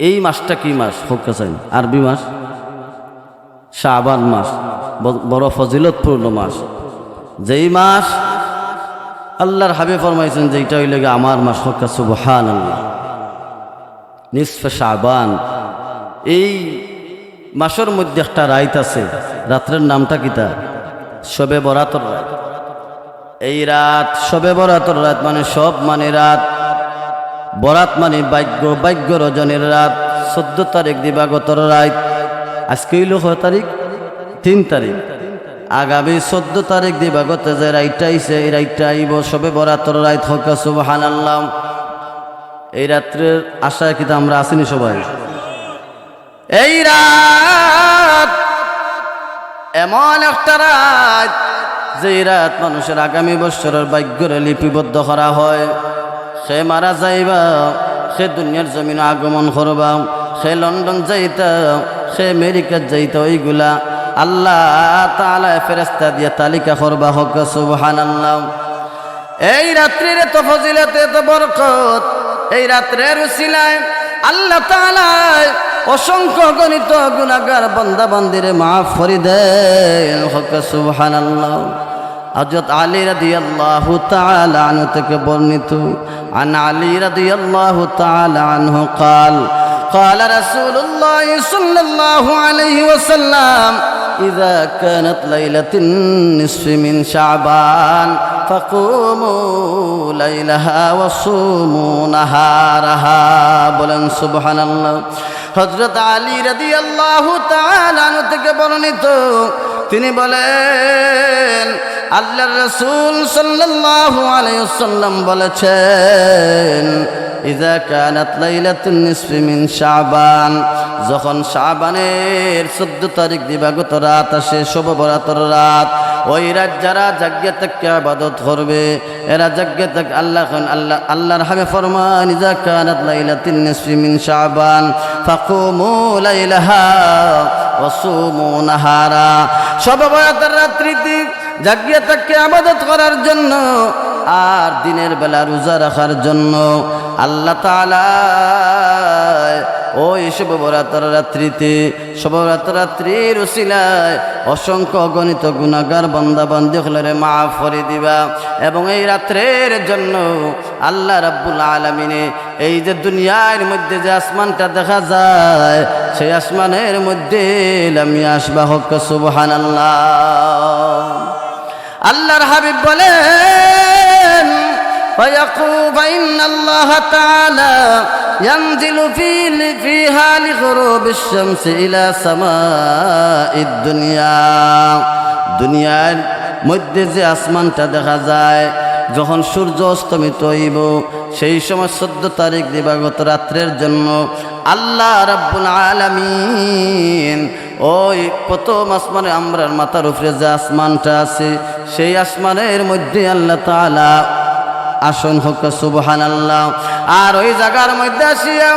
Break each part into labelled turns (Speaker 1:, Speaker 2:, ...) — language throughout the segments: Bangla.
Speaker 1: এই মাসটা কি মাস? হোকাসাইন আরবি মাস। শাবান মাস। বড় ফজিলতপূর্ণ মাস। যেই মাস আল্লাহর হাবে ফরমাইছেন যে এইটা হইলে আমার মাস হকা সুবহান আল্লাহ নিসফে শাবান। এই মাসের মধ্যে একটা রাইত আছে। রাত্রের নামটা কিতা শবে বরাতর রাত। এই রাত শবে বরাতর রাত মানে সব মানে রাত। বরাত মানে ভাগ্য ভাগ্য রজনের রাত। চোদ্দ তারিখ দিবাগতর রাত। আজকে হইল কয় তারিখ? তিন তারিখ। আগামী চোদ্দ তারিখ দিবাগত যে রাইটটা আইছে, এই রাইটটা আইব সবে বরাতর রাত হোক সুবহান আল্লাহ এই রাত্রের আশায় কিন্তু আমরা আসিনি সবাই? এই রাত এমন একটা রাত যে রাত মানুষের আগামী বছরের ভাগ্যরে লিপিবদ্ধ করা হয়। সে মারা যাইবা, সে দুনিয়ার জমিন আগমন করবা, সে লন্ডন যাইতা, সে আমেরিকা যাইতা, ওইগুলা আল্লাহ তালা ফেরেস্তা দিয়ে তালিকা করবা, হোক সুবহান আল্লাহ এই রাত্রির এত ফজিলত, এত বরকত, এই রাত্রের উসিলায় আল্লাহ তাআলায় অসংখ্য গণিত গুণাগার বান্দা বান্দিরে মাফ করে দেন, হক সুবহানাল্লাহ। হযরত আলী রাদিয়াল্লাহু তাআলা আনহু থেকে বর্ণিত আন আলী রাদিয়াল্লাহু তাআলা আনহু قال قال رسول الله صلى الله عليه وسلم إذا كانت ليلة النصف من شعبان فقوموا ليلها وصوموا نهارها বলেন সুবহান আল্লাহ হজরত আলী রাদি আল্লাহ তালু থেকে বর্ণিত তিনি বলেন আল্লাহ রসুল সাল্লাল্লাহু আলাইহি ওয়াসাল্লাম বলেছেন ইজা কানাত লাইলাতুন নিসফি মিন শাবান যখন শাবানের 14 তারিখ দিবাগত রাত আসে, শুভ বরাতর রাত, ওই রাত যারা যজ্ঞ থেকে আবাদত করবে, এরা যজ্ঞ থেকে, আল্লাহ আল্লাহ, আল্লাহর হাবে ফরমান ইজা কানাত লাইলাতুন নিসফি মিন শাবান ফাকুমু লাইলাহা ওয়াসুমু নাহারা শুভ রাত্রিতে যজ্ঞ থেকে আবাদত করার জন্য আর দিনের বেলা রোজা রাখার জন্য আল্লাহ তালা ওই শুভরাত্র রাত্রিতে শুভরাত্র রাত্রির উসিলায় অসংখ্য গণিত গুণাগার বন্দা বন্দি হলে মাফ করে দিবা। এবং এই রাত্রের জন্য আল্লাহ রাব্বুল আলমিনে এই যে দুনিয়ার মধ্যে যে আসমানটা দেখা যায় সেই আসমানের মধ্যে লামিয়া আসবা হক সুবহান আল্লাহ আল্লাহর হাবিব বলেন فيقول فإن الله تعالى ينزل في فيها لغروب الشمس إلى سماء الدنيا দুনিয়ার মধ্যে যে আসমানটা দেখা যায় যখন সূর্য অস্তমিত হইব, সেই সময় চোদ্দ তারিখ দিবাগত রাত্রের জন্য আল্লাহ রাব্বুল আলামিন, ওই প্রথম আসমানে আমরার মাথার উপরে যে আসমানটা আছে, সেই আসমানের মধ্যে আল্লাহ তালা আসন হোক সুবহান আল্লাহ আর ওই জায়গার মধ্যে আসিয়া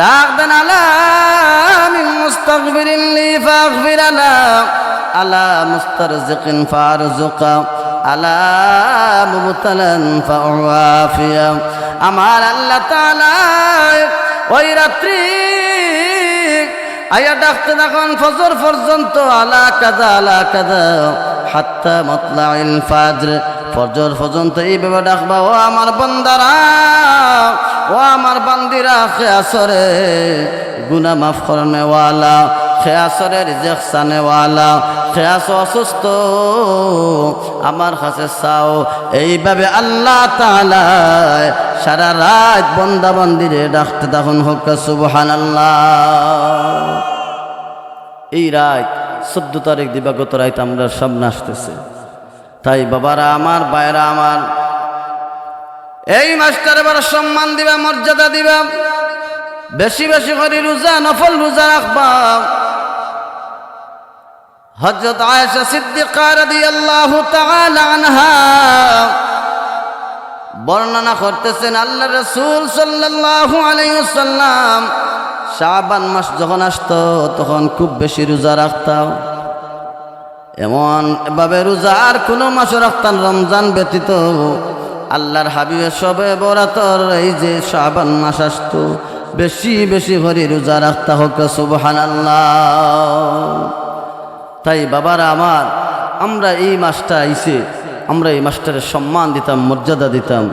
Speaker 1: ডাক দেন আলামিন মুস্তাগফিরিন লি ফাগফির আলা মুস্তারজিকিন আলা মুবতালান ফাওয়াফিয়া। আমার আল্লাহ তাআলা ওই রাত্রি আয়া ডাকতে তখন ফজর পর্যন্ত আলা কাদা আলা কাদা হাত্তা মতলাইল ফাজর। ফজর পর্যন্ত এইভাবে ডাকবা, ও আমার বন্দারা, ও আমার বান্দিরা আসরে গুনা মাফ করনেওয়ালা। খে আসরে রিজেক সানেওয়ালা খে অসুস্থ, আমার কাছে চাও। এইভাবে আল্লাহ তাআলা সারা রাত বন্দা বান্দিরে ডাকতে তখন হোক সুবহান এই রাত চোদ্দ তারিখ দিবাগত রাত আমরা সামনে আসতেছে। তাই বাবারা আমার বায়রা আমার, এই মাস্টার এবার সম্মান দিবা, মর্যাদা দিবা। বেশি বেশি করে রোজা, নফল রোজা রাখবা। হজরত আয়েশা সিদ্দিকা রাদিয়াল্লাহু তাআলা আনহা বর্ণনা করতেছেন, আল্লাহ রাসূল সাল্লাল্লাহু আলাইহি ওয়াসাল্লাম শাবান মাস যখন আসতো, তখন খুব বেশি রোজা রাখতাম। এমন এভাবে রোজা আর কোনো মাসও রাখতাম, রমজান ব্যতীত আল্লাহর হাবিবে সবে বরাতর এই যে শাবান মাস আসতো, বেশি বেশি করে রোজা রাখতে হোক সুবহান তাই বাবারা আমার, আমরা এই মাসটা আইসে, আমরা এই মাসটার সম্মান দিতাম, মর্যাদা দিতাম।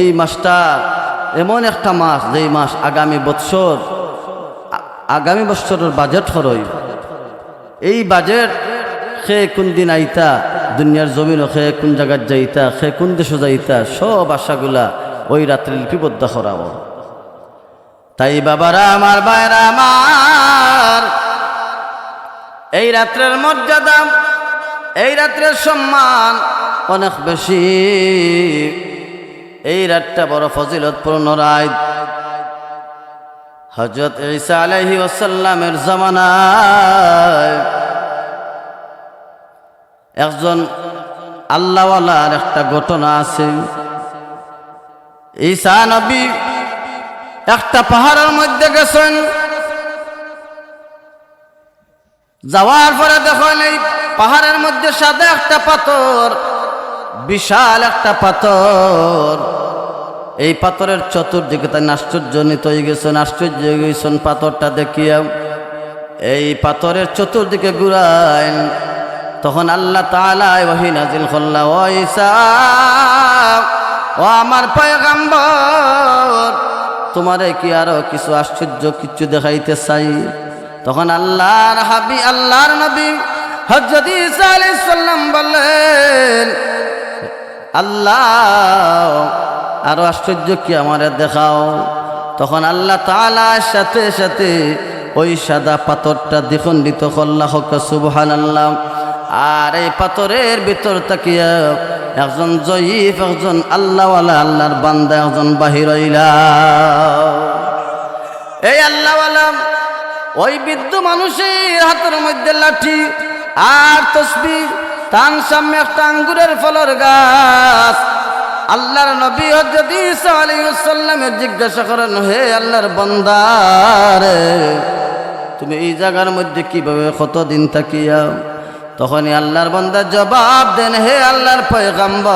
Speaker 1: এই মাসটা এমন একটা মাস, যেই মাস আগামী বৎসর, আগামী বৎসরের বাজেট হরই। এই বাজেট সে কোন দিন আইতা, দুনিয়ার জমিন সে কোন জায়গার যাইতা সে কোন দেশে যাইতা, সব আশাগুলা ওই রাত্রে লিপিবদ্ধ করাব তাই বাবারা আমার, বাইরা আমার এই রাত্রের মর্যাদা, এই রাত্রের সম্মান অনেক বেশি। এই রাতটা বড় ফজিলতপূর্ণ রায় হজরত ঈসা আলহি ওসাল্লামের জমানায় একজন আল্লাহওয়ালার একটা ঘটনা আছে। ঈসা নবী একটা পাহাড়ের মধ্যে গেছেন। যাওয়ার পরে দেখেন এই পাহাড়ের মধ্যে সাদা একটা পাথর, বিশাল একটা পাথর। এই পাথরের চতুর্দিকে তাই আশ্চর্যজনিত হয়ে গেছেন আশ্চর্য হয়ে গেছেন পাথরটা দেখিয়া এই পাথরের চতুর্দিকে ঘুরাইন। তখন আল্লাহ তালাই ওহি নাজিল করলা, ও ঈসা, ও আমার পয়গাম্বর, তোমারে কি আরও কিছু আশ্চর্য কিছু দেখাইতে চাই? তখন আল্লাহর হাবি, আল্লাহর নবী হজরত ঈসা আলাইহিস সালাম বললেন, আল্লাহ, আরও আশ্চর্য কি আমারে দেখাও? তখন আল্লাহ তালার সাথে সাথে ওই সাদা পাথরটা দ্বিখণ্ডিত করলা, হক সুবহান আল্লাহ আর এই পাথরের ভিতর তাকিয়া একজন জয়ীফ, একজন আল্লাহওয়ালা, আল্লাহর বান্দা, একজন বাহির এই আল্লাহওয়ালা ওই বৃদ্ধ মানুষের হাতের মধ্যে লাঠি আর তসবি তান সামনে একটা আঙ্গুরের ফলের গাছ। আল্লাহর নবী হজরত ঈসা আলাইহিস জিজ্ঞাসা করেন, হে আল্লাহর বান্দারে তুমি এই জায়গার মধ্যে কীভাবে কতদিন থাকিয়া? তখনই আল্লাহর বান্দা জবাব দেন, হে আল্লাহর পয়গাম্বর,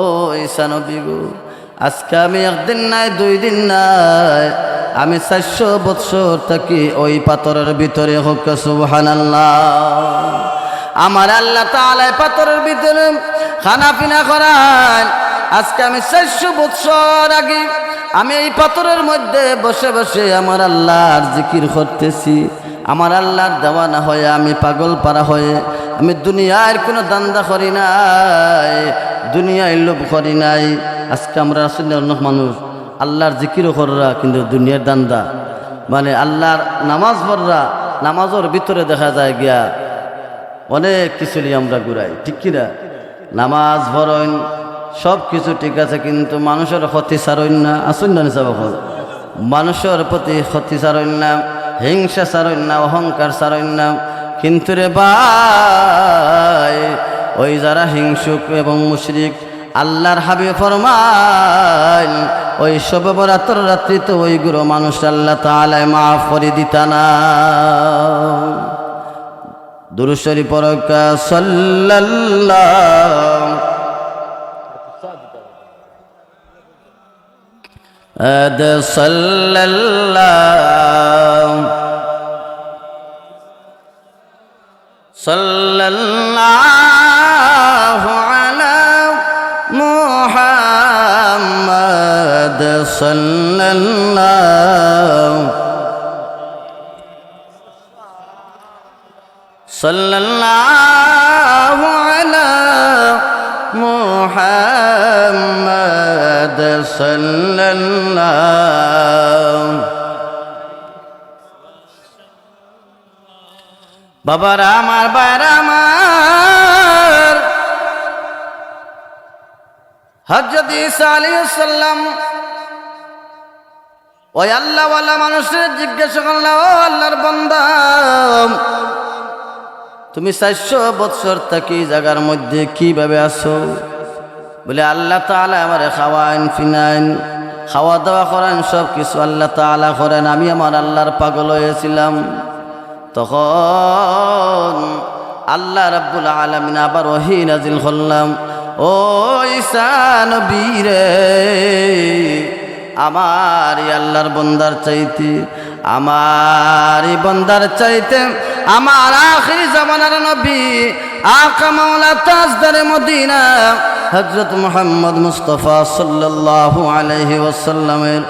Speaker 1: ও ঈসা নবী গো আজকে আমি একদিন নাই, দুই দিন নাই। আমি চারশো বৎসর থাকি ওই পাথরের ভিতরে, হোক সুবহান আমার আল্লাহ তালায় পাথরের ভিতরে খানা পিনা করান। আজকে আমি চারশো বৎসর আগে আমি এই পাথরের মধ্যে বসে বসে আমার আল্লাহর জিকির করতেছি। আমার আল্লাহর দেওয়া না হয়ে আমি পাগল পারা হয়ে আমি দুনিয়ার কোনো দান্দা করি নাই, দুনিয়ায় লোভ করি নাই। আজকে আমরা আসলে অনেক মানুষ, আল্লাহর জিকিরও কররা কিন্তু দুনিয়ার দান্দা। মানে আল্লাহর নামাজ পড়রা, নামাজের ভিতরে দেখা যায় গিয়া অনেক কিছুলি আমরা ঘুরাই, ঠিক কিনা? নামাজ ভরণ সব কিছু ঠিক আছে, কিন্তু মানুষের ক্ষতি সারণ না। আসুন না নিসা বখন মানুষের প্রতি ক্ষতি সারণ না, হিংসা সারণ না, অহংকার সারণ না। কিন্তু রে ভাই, ওই যারা হিংসুক এবং মুশরিক, আল্লাহর হাবি ফরমান ওই সব বরাতর রাত্রিতে ওই গুরু মানুষ আল্লাহ তালায় মাফ করে দিতানা দুরুশরী পরকা সাল্লাল্লাহ قد صلى الله صلى الله على محمد صلى الله صلى الله على محمد صلى الله বাবার আমার বার আমার হজরত ঈসা আলাইহিস সালাম ওই আল্লাহওয়ালা মানুষের জিজ্ঞাসা করলাম ও আল্লাহর বান্দা তুমি চারশো বৎসর থাকি জায়গার মধ্যে কিভাবে আসো বলে, আল্লাহ তালা আমার খাওয়াইন, ফিনাইন, খাওয়া দাওয়া করেন সব কিছু আল্লাহ তালা করেন। আমি আমার আল্লাহর পাগল হয়েছিলাম। তখন আল্লাহ রাব্বুল আলমিন আবার ওহি নাজিল করলাম। ও ঈসা নবী রে, আমার আল্লাহর বন্দার চাইতে, আমার বন্দার চাইতে আমার আখিরি জামানার নবী, আকা মাওলা তাজদারে মদিনা হজরত মোহাম্মদ মুস্তফা সাল্লাল্লাহু আলাইহি ওয়াসাল্লামের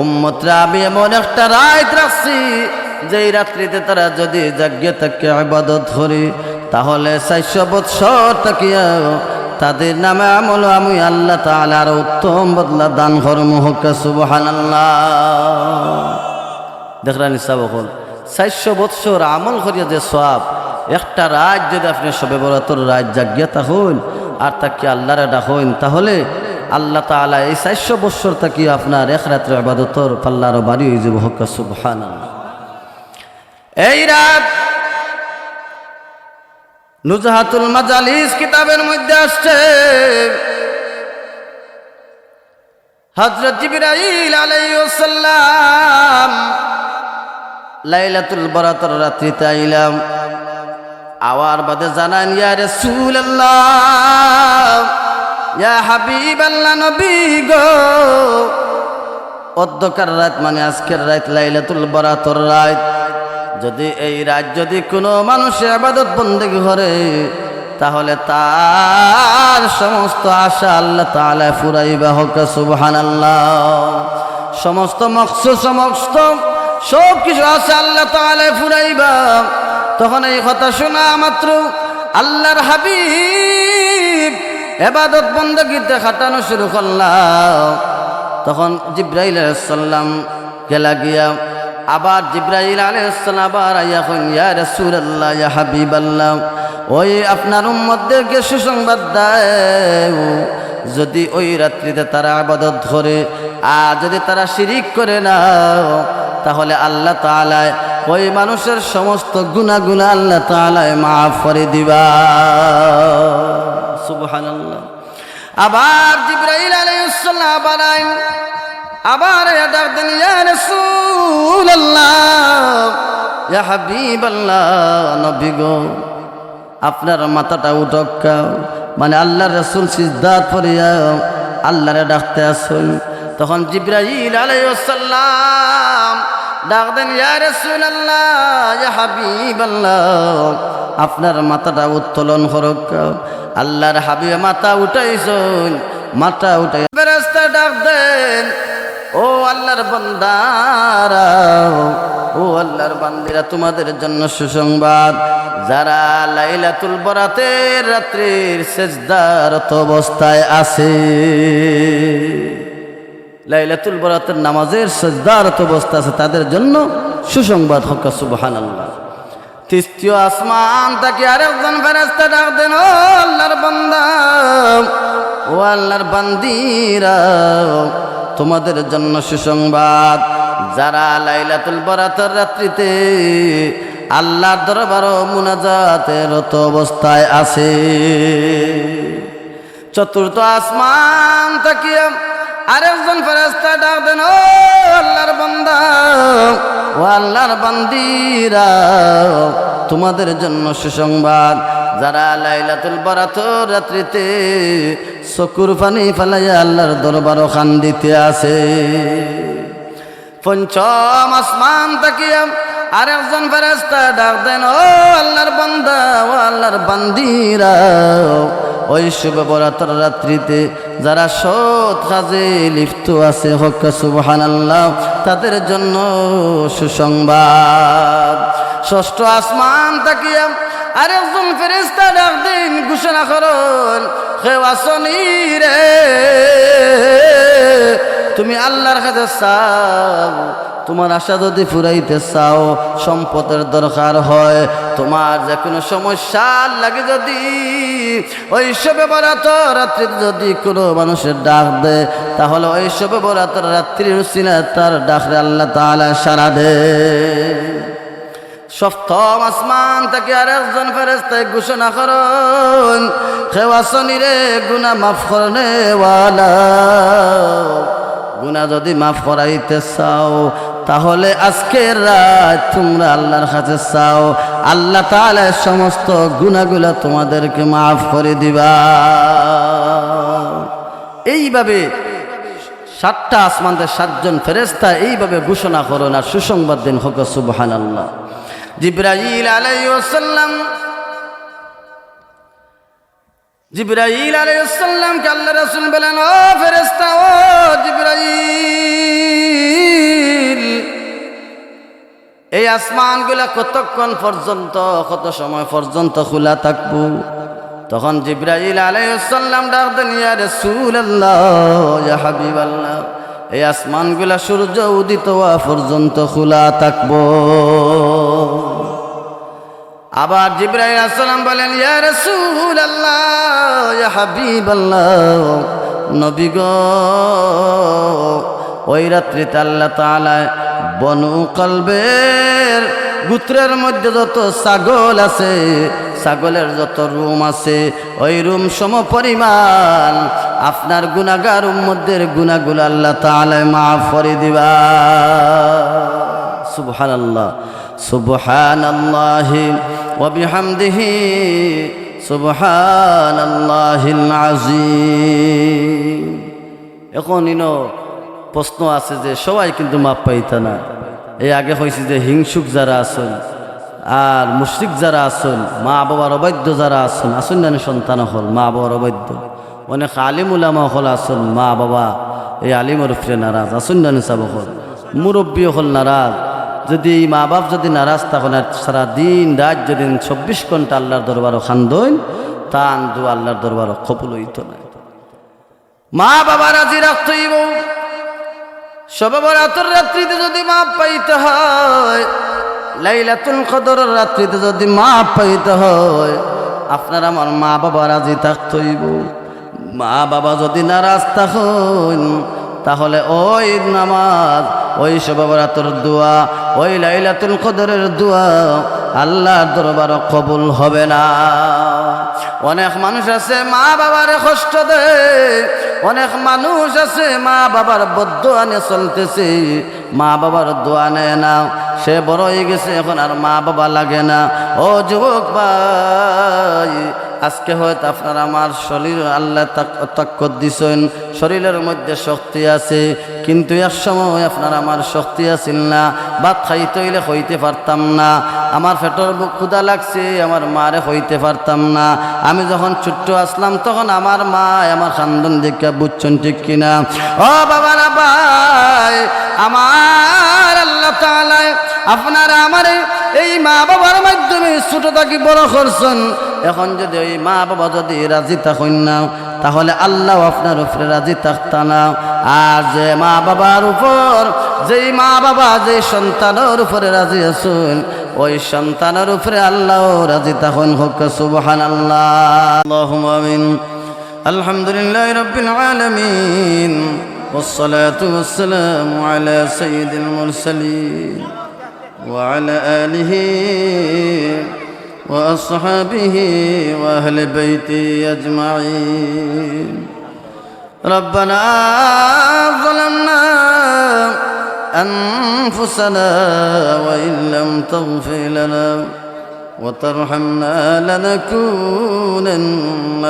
Speaker 1: উম্মতরা আমি এমন একটা রায় রাখছি, যেই রাত্রিতে তারা যদি যজ্ঞ তাকে আবাদত করে, তাহলে চারশো বৎসর তাকিয়া তাদের নামে আমল আমি আল্লাহ তালার উত্তম বদলা দান করম। হোক সুবহান দেখরা নিসা বকল চারশো বৎসর আমল করিয়া যে সব একটা রাত যদি আপনি সবে বরাতর রাত জাগিয়া হইন আর তাকে আল্লাহরে ডাকইন, তাহলে আল্লাহ তালা এই চারশো বৎসর তাকি আপনার এক রাত্রে আবাদতর পাল্লারও বাড়ি যাব। হোক এই রাত নুজাহাতুল মাজালিস কিতাবের মধ্যে আসছে। হজরত জিবরাইল আলাইসাল্লাম লাইলাতুল বরাতর রাত্রিতে আইলাম। আওয়ার বাদে জানান, ইয়া রাসূলুল্লাহ, ইয়া হাবিবাল্লাহ নবী গো। অধ্যকার রাত মানে আজকের রাত, লাইলাতুল বরাতর রাত। যদি এই রাত যদি কোনো মানুষের আবাদত বন্দেগী করে, তাহলে তার সমস্ত আশা আল্লাহ তালা ফুরাইবা হোক সুবহান আল্লাহ সমস্ত মকসু সমস্ত সব কিছু আশা আল্লাহ তালা ফুরাইবা তখন এই কথা শোনা মাত্র আল্লাহর হাবিব এবাদত বন্দগীতে খাটানো শুরু করলাম। তখন জিব্রাইল সাল্লাম গেলা গিয়া আবার জিব্রাইল আলাইহিসসালাম আবার আইয়া কইন ইয়া রাসূলুল্লাহ, ইয়া হাবিবাল্লাহ, ওই আপনার উম্মতদেরকে সুসংবাদ দেয় যদি ওই রাত্রিতে তারা আবাদত ধরে আর যদি তারা শিরিক করে না তাহলে আল্লাহ তাআলা ওই মানুষের সমস্ত গুনাহগুলো আল্লাহ তাআলা মাফ করে দিবা। সুবহানাল্লাহ। আবার জিব্রাইল আলাইহিস সালাম আবার আইন আবার ডাক দেন, ইয়া রাসূলুল্লাহ, ইয়া হাবিবাল্লাহ, নবী গো, আপনার মাথাটা উঠক্কা মানে আল্লাহর রাসূল সিজদাত পড়িয়া আল্লাহরে ডাকতে আসুন। তখন জিব্রাইল আলাইহিস সালাম ডাক দেন আপনার মাথাটা উত্তোলন করক। আল্লাহর হাবিবে মাথা উঠাইছুন, মাথা উঠাই রাস্তা ডাক দেন, ও আল্লাহর বান্দারা, ও আল্লাহর বান্দিরা, তোমাদের জন্য সুসংবাদ। যারা লাইলাতুল বরাতের রাত্রির সেজদারত অবস্থায় আছে লাইলাতুল বরাতের নামাজের সেজদারত অবস্থা আছে, তাদের জন্য সুসংবাদ হক সুবহান আল্লাহ তৃতীয় আসমান তাকে আরেকজন ফেরেস্তা ডাক দেন, ও আল্লাহর বান্দা, ও আল্লাহর বান্দিরা, তোমাদের জন্য সুসংবাদ। যারা লাইলাতুল বরাতের রাত্রিতে আল্লাহর দরবার মুনাজাতের রত অবস্থায় আছে। চতুর্থ আসমান তাকিয়ে আরেকজন ফেরেস্তা ডাক দেন, ও আল্লাহর বান্দা, ও আল্লাহর বান্দিরা, তোমাদের জন্য সুসংবাদ। যারা লাইলাতুল বরাতর রাত্রিতে চকুর পানি ফেলাইয়া আল্লাহর দরবার খান দিতে আছে পঞ্চম আসমান তাকিয়া আরেকজন ফেরেস্তা ডাক দেন, ও আল্লাহর বান্দা, ও আল্লাহর বান্দিরা ওই শুভ বরাতর রাত্রিতে যারা সৎ কাজে লিপ্ত আছে, হক সুবহান আল্লাহ তাদের জন্য সুসংবাদ। ষষ্ঠ আসমান তাকিয়া আরেকজন ফেরেস্তা ডাক দিন, ঘোষণা করুন আসনি রে, তুমি আল্লাহর কাছে চাও তোমার আশা যদি ফুরাইতে চাও, সম্পদের দরকার হয়। তোমার যে কোনো সমস্যা লাগে যদি, ওই সবে বরাত রাত্রি যদি কোনো মানুষের ডাক দেয়, তাহলে ওই সবে বরাত রাত্রির উসিলা তার ডাকরে আল্লাহ তাআলা সারা দে। সপ্তম আসমান থেকে আর একজন ফেরেস্তায় ঘোষণা করুন খেওয়াসনি রে গুনা মাফ করনে গুনা যদি মাফ করাইতে চাও, তাহলে আজকের রাত তোমরা আল্লাহর কাছে চাও। আল্লাহ তাহলে সমস্ত গুণাগুলা তোমাদেরকে মাফ করে দিবা। এইভাবে সাতটা আসমানদের সাতজন ফেরেস্তা এইভাবে ঘোষণা করো না, সুসংবাদ দিন হোক সুবহান আল্লাহ জিব্রাইল আলাইসাল্লাম জিব্রাইল আলাইসাল্লামকে আল্লাহ রাসূল বলেন, ও ফেরেশতা, ও জিব্রাইল, এই আসমানগুলা কতক্ষণ পর্যন্ত, কত সময় পর্যন্ত খোলা থাকব? তখন জিব্রাইল আলাইসাল্লাম ডাক দেন, ইয়া রাসূলুল্লাহ, ইয়া হাবিবাল্লাহ, এই আসমানগুলা সূর্য উদিত হওয়া পর্যন্ত খোলা থাকব। আবার জিব্রাইল আসসালাম বলেন, ইয়া ইয়া হাবিবাল্লাহ, নবী ওই রাত্রিতে আল্লাহ তাআলা বনু কলবের গুত্রের মধ্যে যত ছাগল আছে, ছাগলের যত রুম আছে, ওই রুম সম পরিমাণ আপনার গুনাগার উম্মদের গুনাগুলো আল্লাহ তাআলা মাফ করে দিবা। সুবহানাল্লাহ সুবহানাল্লাহি ওয়া বিহামদিহি সুবহানাল্লাহিল আযীম। এখন ইনো প্রশ্ন আছে যে সবাই কিন্তু মাপ পাইতা না। এই আগে হয়েছে যে হিংসুক যারা আছেন আর মুশরিক যারা আছেন, মা বাবার অবৈধ যারা আছেন আসুন না সন্তান হল, মা বাবার অবৈধ। অনেক আলিম উলামা হল আসুন মা বাবা এই আলিমের উপরে নারাজ আসুন না সাব হল মুরব্বী হল নারাজ। যদি মা বাপ যদি নারাজ তখন আর সারা দিন, রাত যদি চব্বিশ ঘণ্টা আল্লাহর দরবারও খান্দইন তান দু আল্লাহর দরবারও কপুল হইত না। মা বাবা রাজি রাখতেইব। সবাবরাতর রাত্রিতে যদি মাপ পাইতে হয়, লাইলাতুল কদরের রাত্রিতে যদি মাপ পাইতে হয়, আপনার আমার মা বাবা রাজি থাকতেইব। মা বাবা যদি নারাজ থাকুন তাহলে ওই নামাজ, ওই সবাবরাতর দোয়া, ওই লাইলাতুল কদরের দোয়া আল্লাহর দরবার কবুল হবে না। অনেক মানুষ আছে মা বাবার কষ্ট দেয় অনেক মানুষ আছে মা বাবার বদ্ধ আনে চলতেছে মা বাবার দোয়া নেয় না, সে বড় হয়ে গেছে, এখন আর মা বাবা লাগে না। ও যুবক ভাই আজকে হয়তো আপনার আমার শরীর আল্লাহ তাক্কত দিছেন, শরীরের মধ্যে শক্তি আছে, কিন্তু এক সময় আপনার আমার শক্তি আছিল না, ভাত খাইতে হইলে হইতে পারতাম না, আমার পেটর বুক ক্ষুদা লাগছে, আমার মারে হইতে পারতাম না। আমি যখন ছোট্ট আসলাম, তখন আমার মা আমার খান্দন দেখে বুঝছেন ঠিক কিনা? ও বাবারা ভাই, আমার আল্লাহ আপনারা আমার এই মা বাবার মাধ্যমে ছোট থাকি বড় করছেন এখন যদি ওই মা বাবা যদি রাজি থাকুন না তাহলে আল্লাহ আপনার উপরে রাজি থাকতা না আর যে মা বাবার উপর যেই মা বাবা যে সন্তানের উপরে রাজি আছেন ওই সন্তানের উপরে আল্লাহ রাজি থাকুন হোক সুবহান আল্লাহ আমিন আলহামদুলিল্লাহ রবিল আলমিন والصلاة والسلام على سيد المرسلين وعلى آله وأصحابه وأهل بيته أجمعين. ربنا ظلمنا أنفسنا وإن لم تغفر لنا وترحمنا لنكونن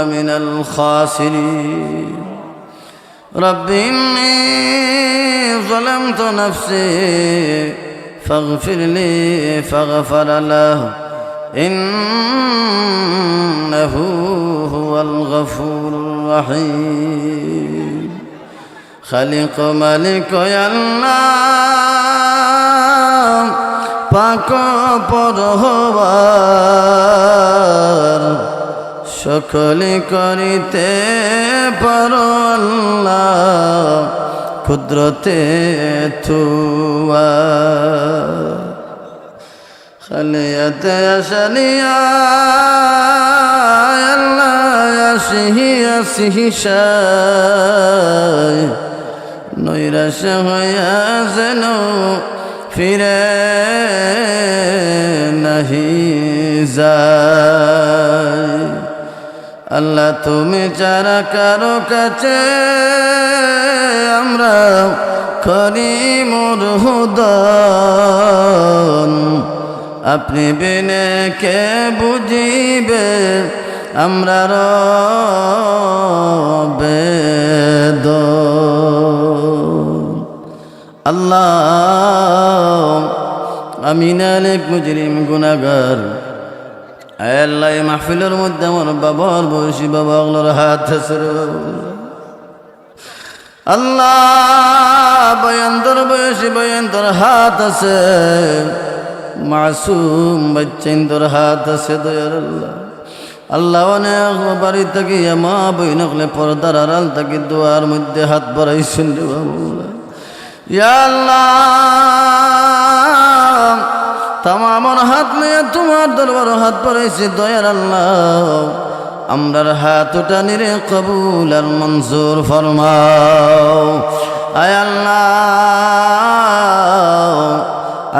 Speaker 1: من الخاسرين. رب إني ظلمت نفسي فاغفر لي فغفر له إنه هو الغفور الرحيم خلق ملك يا الله পাক পরহবার সকলে করিতে পারো ক্ষুদ্রতে থুয়া। খালিয়াতে আসলিয়া আসিহি আসিহি নৈরাশ হইয়া যেন ফিরে নাহি যায়। আল্লাহ, তুমি যারা কারও কাছে, আমরা করি মুরহুদন আপনি বিনে কে বুঝিবে, আমরা বেদ আল্লাহ আমি নালেক মুজরিম গুনাগার আল্লাহ মাহফিলের মধ্যে আমার বাবার বয়সী বাবা ওগুলোর হাত। আল্লাহ বয়ন্তর বয়সী বয়ন্তর হাত আছে। মাসুম বাচ্চাইন্তর হাত আছে দয়ার আল্লাহ। আল্লাহ অনেক বাড়ি থেকে মা বই নকলে পর্দার আড়াল থেকে দোয়ার মধ্যে হাত বাড়াইছেন রে ইয়া আল্লাহ তামামর হাত নিয়ে তোমার দরবার হাত বাড়াইছে, দয়ার আল্লাহ। আমরার হাত ওটা নিরে কবুল আর মঞ্জুর ফরমাও। আয় আল্লাহ,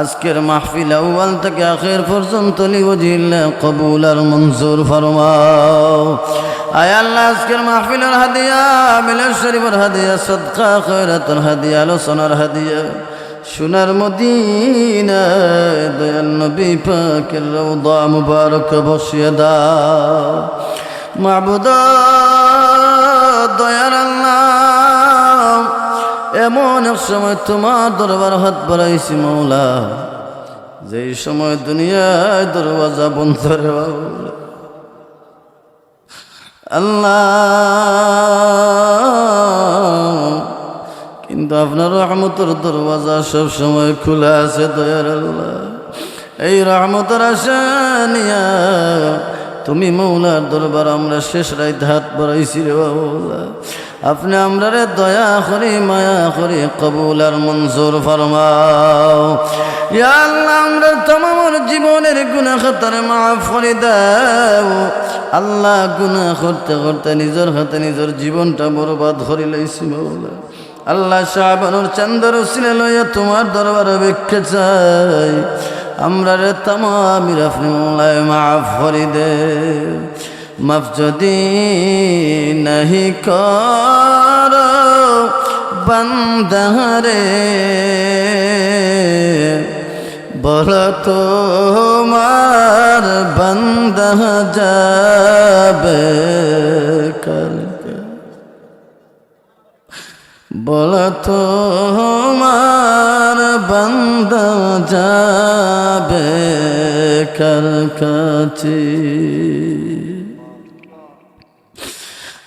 Speaker 1: আজকের মাহফিল আউয়াল থেকে আখের পর্যন্ত লিবজিল্লা কবুল আর মঞ্জুর ফরমাও। আয় আল্লাহ, আজকের মাহফিলের হাদিয়া, মিলার শরীফের হাদিয়া, সদকা খৈরাতের হাদিয়া, আলোচনার হাদিয়া। সোনার মদিনা দয়াল নবী পাকের রওদা মুবারক বসিয়ে দাও। মাবুদ দয়ার আল্লাহ, এমন এক সময় তোমার দরবার হাত বাড়াইছি মৌলা যেই সময় দুনিয়ায় দরওয়াজা বন্ধ রে আল্লাহ কিন্তু আপনার রহমতের দরওয়াজা সব সময় খোলা আছে, দয়ার এই রহমতের আশা নিয়া তুমি মৌলার দরবার আমরা শেষ রাইত হাত বাড়াইছি রে বাবুলা আপনি আমরা রে দয়া করি, মায়া করি, কবুল আর মঞ্জুর ফরমাও। ইয়া আল্লাহ, আমরা তোমার জীবনের গুনাহ খাতারে মাফ করে দাও। আল্লাহ গুনাহ করতে করতে নিজের হাতে নিজের জীবনটা বরবাদ করে লাইছি বাবুলা আল্লাহ শাহবানুর চন্দ্র লইয়া তোমার দরবার ভিক্ষে চাই। আমরা রে তামামির আপনি মাফ করে দে। মাফ যদি নাহি কর বন্দরে বল তোমার বন্দ যাবে। বল তোমার বন্দ যাবে কার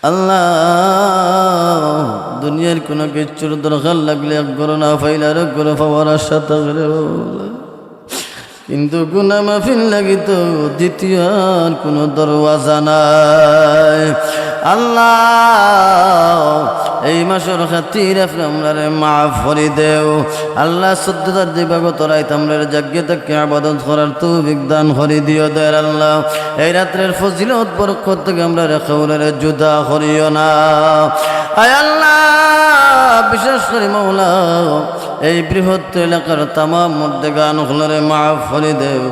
Speaker 1: আল্লাহ, দুনিয়ার কোনো কিছুর দরকার লাগলে এক গরো না ফাইলে আর এক গরো পাওয়ার আশা থাকলে কিন্তু গুনা মাফিন লাগিত দ্বিতীয় আর কোনো দরওয়াজা নাই। আল্লাহ এই মাসের খাতির আপনি আমরা মাফ করে দেও। আল্লাহ সদ্যতার দিবাগ তোরাইতে আমরা যজ্ঞ তাকে আবাদত করার তো বিজ্ঞান করে দিও দেয় আল্লাহ। এই রাত্রের ফজিলত বরকত থেকে আমরা রেখে জুদা করিও না। আয় আল্লাহ, বিশেষ করে মৌলা এই বৃহৎ এলাকার তামাম মধ্যে গান হলরে মাফ করে দেও।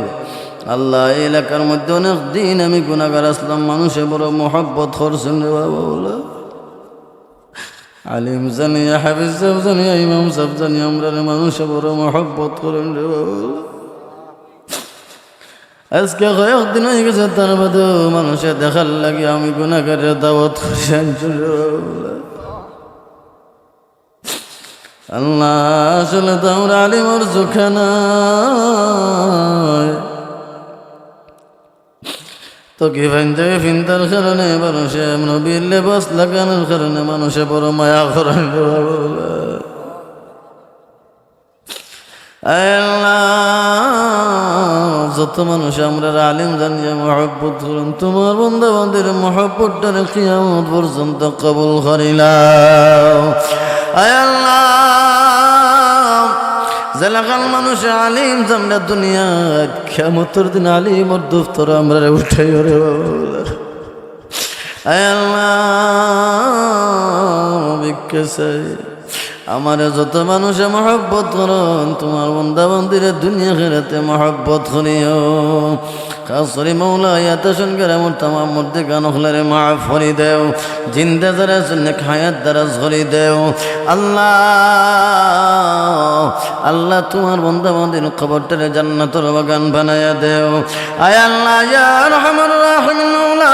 Speaker 1: আল্লাহ, এই এলাকার মধ্যে অনেক দিন আমি গুণাগার আসলাম, মানুষে বড় মহব্বত করছেন রে বাবা, বলে। আলিম জানিয়া হাফিজ সাহেব ইমাম সাহেব জানিয়া আমরা মানুষে, বড় মহব্বত করেন রে আজকে কয়েকদিন হয়ে গেছে, তার বাদেও মানুষে দেখার লাগে আমি গুণাগারের দাওয়াত করে আল্লাহ আসলে তো আমরা আলিমর চোখানা তো কি ভাইতে ফিন্তার কারণে মানুষে নবীর লেবাস লাগানোর কারণে মানুষে বড় মায়া করেন যত মানুষ আমরা আলিম জানিয়ে মহব্বত করুন, তোমার বন্ধু বন্ধুর মহব্বতটারে কিয়ামত পর্যন্ত কবুল করিলাম। আয় আল্লাহ জেলাকাল মানুষ আলিম জামনা দুনিয়া ক্ষমতর দিন আলিম ওর দফতর আমরা উঠাই ওরে আল্লাহ চাই আমার যত মানুষে মহব্বত করুন, তোমার বন্দা বন্দিরে দুনিয়া খেরাতে মহব্বত করিও। খাসরি মৌলা ইয়াতে শুনকে আমার তোমার মধ্যে গান হলারে মাফ করি দেও। জিন্দা যারা শুনে খায়াত দ্বারা ঝরি দেও। আল্লাহ আল্লাহ তোমার বন্দা বন্দির খবরটারে জান্নাতর বাগান বানায়া দেও। আয় আল্লাহ, ইয়া রহমান রাহিম মৌলা।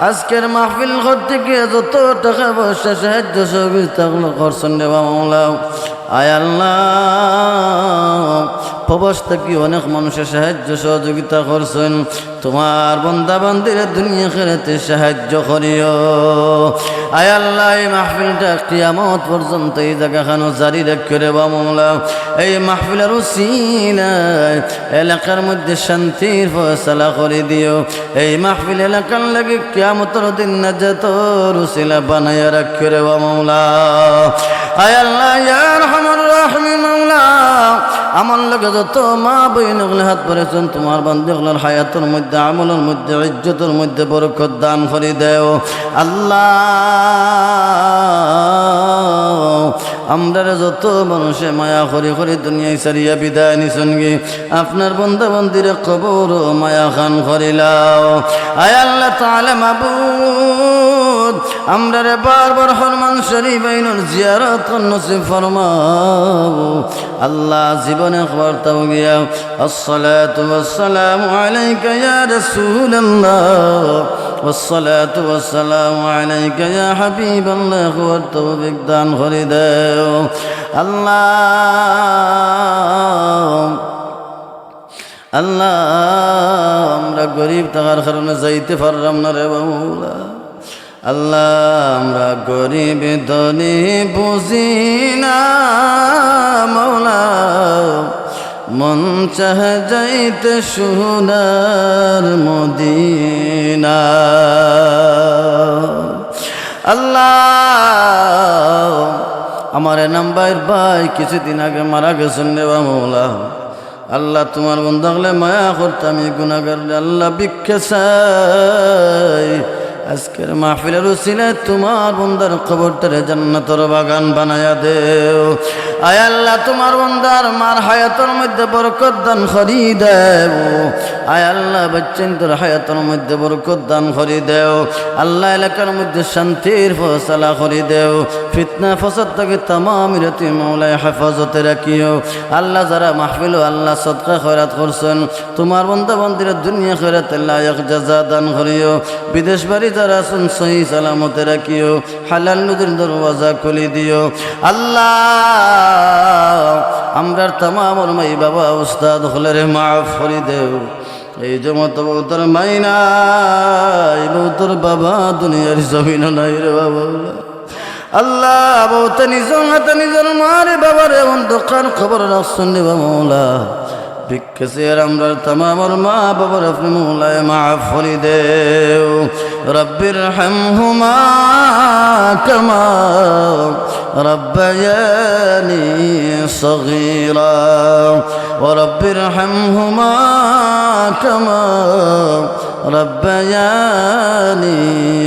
Speaker 1: আজকের মাহফিল করতে গিয়ে যত টাকা পয়সা সাহায্য সবই সহযোগিতা করছেন রে মামলা আয় আল্লাহ। প্রবাস থেকে অনেক মানুষের সাহায্য সহযোগিতা করছেন। তোমার বন্দা বান্দির দুনিয়া খেলাতে সাহায্য করিও। আয় আল্লাহ, এই মাহফিলটা কিয়ামত পর্যন্ত এই জায়গাখানো জারি রেখে রে মামলা এই মাহফিলের উসিলায় এলাকার মধ্যে শান্তির ফয়সালা করে দিও। এই মাহফিল এলাকার লাগে কিয়ামতর দিন না যত রুসিলা বানাইয়া রাখে রে মামলা আয় আল্লাহ, ইয়া রহমান রাহিম মাওলা। আমার লগে যত মা বইন হাত পরেছেন তোমার বান্ধব ওগুলোর হায়াতের মধ্যে, আমলের মধ্যে, ইজ্জতের মধ্যে বরকত দান করে দেও। আল্লাহ আমরা যত মানুষে মায়া করি করি দুনিয়ায় সারিয়া বিদায় নিছন গে। আপনার বন্ধু বন্দিরে কবর মায়া খান করিলাও আয় আল্লাহ তাহলে মাবুদ আমরা রে বারবার হরমান শরীফ আইনুর জিয়ারত নসিব ফরমাও। আল্লাহ জীবনে খবর তাও গিয়া আসসালাতু ওয়াসসালামু আলাইকা ইয়া রাসূলুল্লাহ। والصلاة والسلام عليك يا حبيب الله والتوفيق دان خريداو الله আল্লাহ আমরা গরিব থাকার কারণে যাইতে পারলাম না রে বাবুলা আল্লাহ আমরা গরিব ধনী বুঝি না মৌলা মন চাহ যাইতে সোনার মদিনা। আল্লাহ, আমার নাম্বার ভাই কিছুদিন আগে মারা গেছেন রে মৌলা। আল্লাহ তোমার বন্ধু মায়া করতাম গুণাগার আল্লাহ চাই। আজকের মাহফিলের উসিলে তোমার বন্দার খবরটারে জান্নাতর বাগান বানায়া দেও। আয় আল্লাহ, তোমার বন্দার মার হায়াতর মধ্যে বরকত দান করি দেও। আয় আল্লাহ বাচ্চেন তোর হায়াতর মধ্যে বরকত দান করি দেও। আল্লাহ এলাকার মধ্যে শান্তির ফসলা করি দেও। ফিতনা, ফসদ থেকে তামাম রাতি মৌলায় হেফাজতে রাখিও। আল্লাহ যারা মাহফিল আল্লাহ সদকা খয়রাত করছেন, তোমার বন্ধা বন্দির দুনিয়া খয়রাত আল্লাহ এক জাজা দান করিও। বিদেশ বাড়ি যারা আছেন সহি সালামতে রাখিও, হালাল নদীর দরওয়াজা খুলি দিও। আল্লাহ আমরার তামাম মাই বাবা, উস্তাদ হলে রে মাফ করি দেও। এই যে মতো তোর মাই নাই তোর বাবা দুনিয়ার জমিন নাই রে বাবা। আল্লাহ, বউতে নিজর হাতে নিজের মারে বাবারে অন্ধকার খবর রাখছেন রে মৌলা। ভিক্ষেসের আমরা তামামর মা বাবার আপনি মৌলায় মাফ করি দেও। رب ارحمهما كما ربياني صغيرا. ورب ارحمهما كما ربياني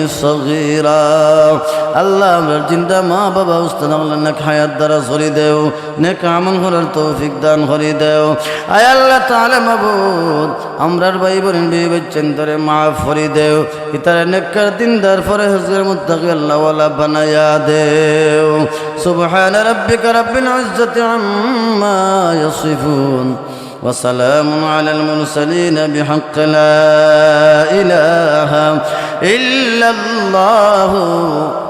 Speaker 1: صغيرا. আল্লাহ আমার চিন্তা মা বাবা উস্তাদ আল্লাহ নেক হায়াত দ্বারা সরি দেও নেক আমল করার তৌফিক দান করি দেও আয় আল্লাহ তাহলে মাবুদ আমরার ভাই বোন বিয়ে বেচছেন ধরে মাফ করি দেও ইতারে নেককার দিনদার পরে হজরের মুত্তাকি আল্লাহ ওয়ালা বানায়া দেও সুবহান রাব্বিকা রাব্বিল ইজ্জাতি আম্মা ইয়াসিফুন وسلام على المرسلين بحق لا إله إلا الله